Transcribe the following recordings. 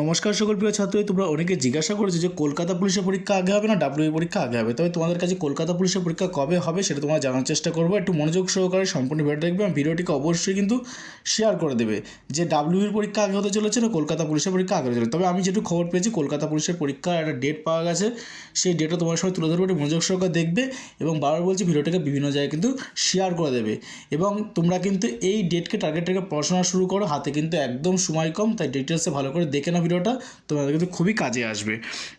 নমস্কার সকল প্রিয় ছাত্র, তোমরা অনেকে জিজ্ঞাসা করেছ যে কলকাতা পুলিশের পরীক্ষা আগে হবে না ডাব্লিউ পরীক্ষা আগে হবে। তবে তোমাদের কাছে কলকাতা পুলিশের পরীক্ষা কবে হবে সেটা তোমরা জানার চেষ্টা করব। একটু মনোযোগ সহকারে সম্পূর্ণ ভিডিও দেখবে এবং ভিডিওটিকে অবশ্যই কিন্তু শেয়ার করে দেবে যে ডাব্লিউর পরীক্ষা আগে হতে চলেছে না কলকাতা পুলিশের পরীক্ষা আগে চলেছে। তবে আমি যেটুকু খবর পেয়েছি, কলকাতা পুলিশের পরীক্ষার একটা ডেট পাওয়া গেছে। সেই ডেটও তোমার সঙ্গে তুলে ধরবে, একটু মনোযোগ সহকারে দেখবে এবং বারবার বলছি ভিডিওটাকে বিভিন্ন জায়গায় কিন্তু শেয়ার করে দেবে। এবং তোমরা কিন্তু এই ডেটকে টার্গেট রেখে পড়াশোনা শুরু করো, হাতে কিন্তু একদম সময় কম, তাই ডিটেলসে ভালো করে দেখে নাও ভিডিওটা তোমাদের কিন্তু খুবই কাজে আসবে।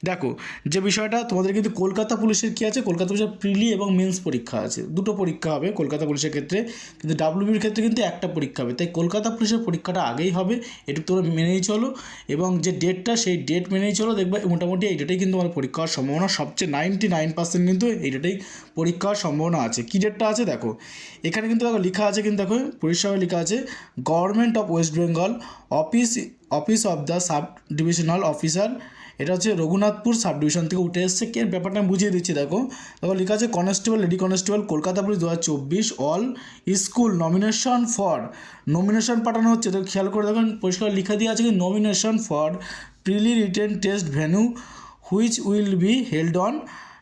দেখো, যে বিষয়টা তোমাদের কিন্তু কলকাতা পুলিশের কী আছে? কলকাতা পুলিশের প্রিলি এবং মেন্স পরীক্ষা আছে। দুটো পরীক্ষা হবে কলকাতা পুলিশের ক্ষেত্রে, কিন্তু ডাব্লিউবির ক্ষেত্রে কিন্তু একটা পরীক্ষা হবে। তাই কলকাতা পুলিশের পরীক্ষাটা আগেই হবে এটুকু তোমরা মেনেই চলো। এবং যে ডেটটা সেই ডেট মেনেই চলো, দেখবে মোটামুটি এই ডেটেই কিন্তু আমার পরীক্ষা হওয়ার সম্ভাবনা সবচেয়ে নাইনটি নাইন পার্সেন্ট কিন্তু এই ডেটেই পরীক্ষা হওয়ার সম্ভাবনা আছে। কী ডেটটা আছে? দেখো, এখানে কিন্তু দেখো লেখা আছে, কিন্তু দেখো পরিষ্কার লেখা আছে government of West Bengal office office of the sub divisional officer. এটা হচ্ছে রঘুনাথপুর সাব ডিভিশন থেকে উঠে এসছে। কে ব্যাপারটা আমি বুঝিয়ে দিচ্ছি, দেখো। দেখো, লেখা আছে, constable, lady constable, Kolkata police দু চব্বিশ, all school nomination for nomination পাঠানো হচ্ছে তো খেয়াল করে দেখুন, পরিষ্কার লেখা দিয়ে আছে কি nomination for prelim written test venue which will be held on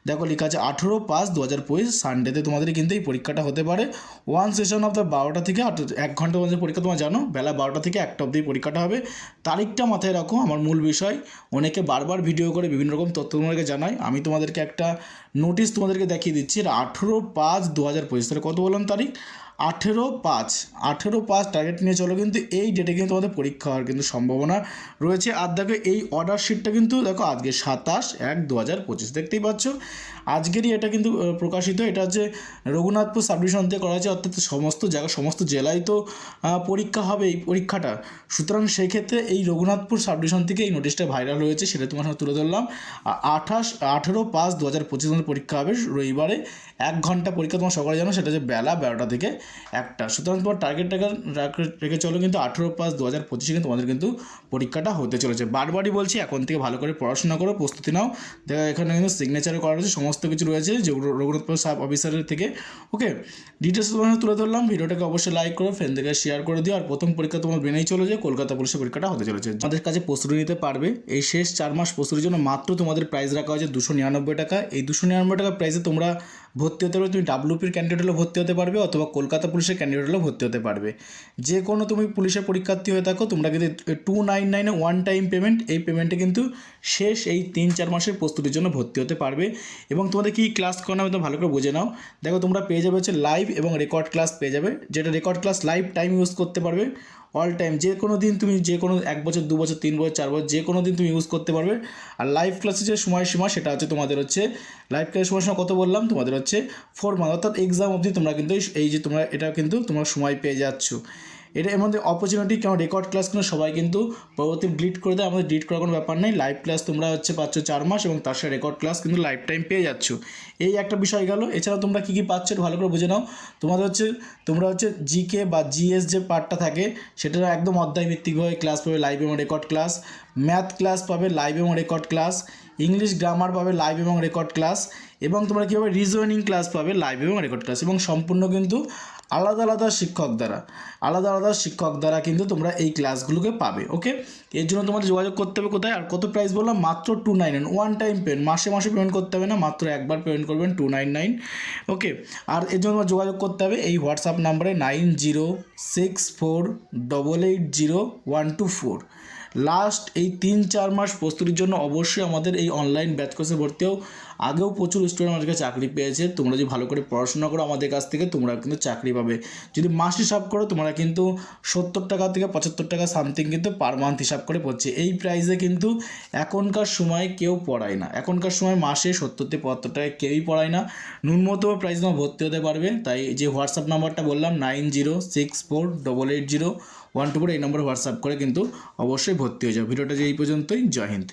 দেখো লেখা আছে আঠেরো পাঁচ দু হাজার পঁচিশ সানডেতে তোমাদের কিন্তু এই পরীক্ষাটা হতে পারে। ওয়ান সেশন অফ দ্য বারোটা থেকে এক ঘণ্টা পর্যন্ত পরীক্ষা, তোমার জানো, বেলা বারোটা থেকে একটা অবধি পরীক্ষাটা হবে। তারিখটা মাথায় রাখো, আমার মূল বিষয়। অনেকে বারবার ভিডিও করে, বিভিন্ন রকম তথ্য তোমাদেরকে জানাই। আমি তোমাদেরকে একটা নোটিশ তোমাদেরকে দেখিয়ে দিচ্ছি, এটা আঠেরো পাঁচ দু হাজার পঁচিশ, তাহলে কত বললাম তারিখ? আঠেরো পাঁচ আঠেরো পাঁচ টার্গেট নিয়ে চলো কিন্তু এই ডেটে কিন্তু তোমাদের পরীক্ষা হওয়ার কিন্তু সম্ভাবনা রয়েছে। আর দেখো এই অর্ডার শিটটা কিন্তু দেখো আজকে সাতাশ এক দু হাজার পঁচিশ, দেখতেই পাচ্ছ। আজকেরই এটা কিন্তু প্রকাশিত। এটা হচ্ছে রঘুনাথপুর সাব ডিভিশন থেকে করা হয়েছে, অর্থাৎ সমস্ত জায়গা, সমস্ত জেলায় তো পরীক্ষা হবে এই পরীক্ষাটা। সুতরাং সেই ক্ষেত্রে এই রঘুনাথপুর সাব ডিভিশন থেকে এই নোটিশটা ভাইরাল হয়েছে, সেটা তোমার সাথে তুলে ধরলাম। আঠাশ, আঠেরো পাঁচ দু হাজার পঁচিশ পরীক্ষা হবে রবিবারে। এক ঘণ্টা পরীক্ষা তোমার সকালে জানো, সেটা হচ্ছে বেলা বারোটা থেকে একটা। সুতরাং তোমার টার্গেট রেখে চলো কিন্তু আঠেরো পাঁচ দু হাজার পঁচিশে কিন্তু তোমাদের কিন্তু পরীক্ষাটা হতে চলেছে। বারবারই বলছি, এখন থেকে ভালো করে পড়াশোনা করো, প্রস্তুতি নাও। দেখো, এখানে কিন্তু সিগনেচারও করা রয়েছে, সমস্ত কিছু রয়েছে যেগুলো রঘুনাথপুর সাব অফিসারের থেকে। ওকে ডিটেলস তোমার তুলে ধরলাম। ভিডিওটাকে অবশ্যই লাইক করো ফ্রেন্ডদেরকে শেয়ার করে দিও। আর প্রথম পরীক্ষা তোমার মেনেই চলে যে কলকাতা পুলিশের পরীক্ষাটা হতে চলেছে। আমাদের কাছে প্রস্তুতি নিতে পারবে, এই শেষ চার মাস প্রস্তুতির জন্য মাত্র তোমাদের প্রাইস রাখা হয়েছে দুশো নিরানব্বই টাকা। এই দুশো নিরানব্বই টাকা প্রাইসে তোমরা ভর্তি হতে পারবে, তুমি ডাব্লিউপির ক্যান্ডিডেট হলেও ভর্তি হতে পারবে, অথবা কলকাতা পুলিশের ক্যান্ডিডেট হলেও ভর্তি হতে পারবে। যে কোনো তুমি পুলিশের পরীক্ষার্থী হয়ে থাকো, তোমরা কিন্তু টু নাইন নাইনে ওয়ান টাইম পেমেন্ট এই পেমেন্টে কিন্তু শেষ এই তিন চার মাসের প্রস্তুতির জন্য ভর্তি হতে পারবে। এবং তোমাদের কী ক্লাস করানো হবে, তোমরা ভালো করে বুঝে নাও। দেখো, তোমরা পেয়ে যাবে হচ্ছে লাইভ এবং রেকর্ড ক্লাস পেয়ে যাবে। যেটা record class live time use করতে পারবে অল টাইম যে কোনো দিন তুমি যে কোনো এক বছর, দু বছর, তিন বছর, চার বছর, যে কোনো দিন তুমি ইউজ করতে পারবে। আর লাইভ ক্লাসের যে সময়সীমা, সেটা হচ্ছে তোমাদের হচ্ছে লাইভ ক্লাসের সময়সীমা কত বললাম? তোমাদের হচ্ছে ফোর মান্থ অর্থাৎ এক্সাম অবধি তোমরা কিন্তু এই যে তোমরা, এটা কিন্তু তোমরা সময় পেয়ে যাচ্ছ। এটা এর মধ্যে অপরচুনিটি কেন রেকর্ড ক্লাস কিন্তু সবাই কিন্তু পরবর্তী ডিলিট করে দেয়। আমাদের ডিলিট করার কোনো ব্যাপার নেই। লাইভ ক্লাস তোমরা হচ্ছে পাচ্ছ চার মাস এবং তার সাথে রেকর্ড ক্লাস কিন্তু লাইফ টাইম পেয়ে যাচ্ছ। এই একটা বিষয় গেল। এছাড়াও তোমরা কী কী পাচ্ছ ভালো করে বুঝে নাও। তোমাদের হচ্ছে, তোমরা হচ্ছে জিকে বা জিএস যে পার্টটা থাকে, সেটা একদম অধ্যায় ভিত্তিক ভিত্তিকভাবে ক্লাস পাবে লাইভ এবং রেকর্ড ক্লাস ম্যাথ ক্লাস পাবে লাইভ এবং রেকর্ড ক্লাস ইংলিশ গ্রামার পাবে লাইভ এবং রেকর্ড ক্লাস এবং তোমরা কীভাবে রিজনিং ক্লাস পাবে লাইভ এবং রেকর্ড ক্লাস এবং সম্পূর্ণ কিন্তু আলাদা আলাদা শিক্ষক দ্বারা, আলাদা আলাদা শিক্ষক দ্বারা কিন্তু তোমরা এই ক্লাসগুলোকে পাবে ওকে এর জন্য তোমাদের যোগাযোগ করতে হবে কোথায়? আর কত প্রাইস বললাম? মাত্র two nine nine one time payment মাসে মাসে পেমেন্ট করতে হবে না, মাত্র একবার পেমেন্ট করবেন টু নাইন নাইন ওকে আর এর জন্য তোমার যোগাযোগ করতে হবে এই হোয়াটসঅ্যাপ নাম্বারে nine zero six four double eight zero one two four last এই তিন চার মাস প্রস্তুতির জন্য অবশ্যই আমাদের এই অনলাইন ব্যাচ কোর্সে ভর্তি হও। আগেও প্রচুর স্টুডেন্ট আমাদেরকে চাকরি পেয়েছে। তোমরা যদি ভালো করে পড়াশোনা করো আমাদের কাছ থেকে, তোমরা কিন্তু চাকরি পাবে। যদি মাস হিসাব করো, তোমরা কিন্তু সত্তর টাকা থেকে পঁচাত্তর টাকা সামথিং কিন্তু পার মান্থ হিসাব করে পড়ছে। এই প্রাইসে কিন্তু এখনকার সময় কেউ পড়ায় না। এখনকার সময় মাসে সত্তর থেকে পঁচাত্তর টাকা কেউই পড়ায় না। ন্যূনতম প্রাইস তোমার ভর্তি হতে পারবে। তাই যে হোয়াটসঅ্যাপ নাম্বারটা বললাম nine zero six four double eight zero one two four এই নম্বরে হোয়াটসঅ্যাপ করে কিন্তু অবশ্যই ভর্তি হয়ে যাবে ভিডিওটা যে এই পর্যন্তই। জয় হিন্দ।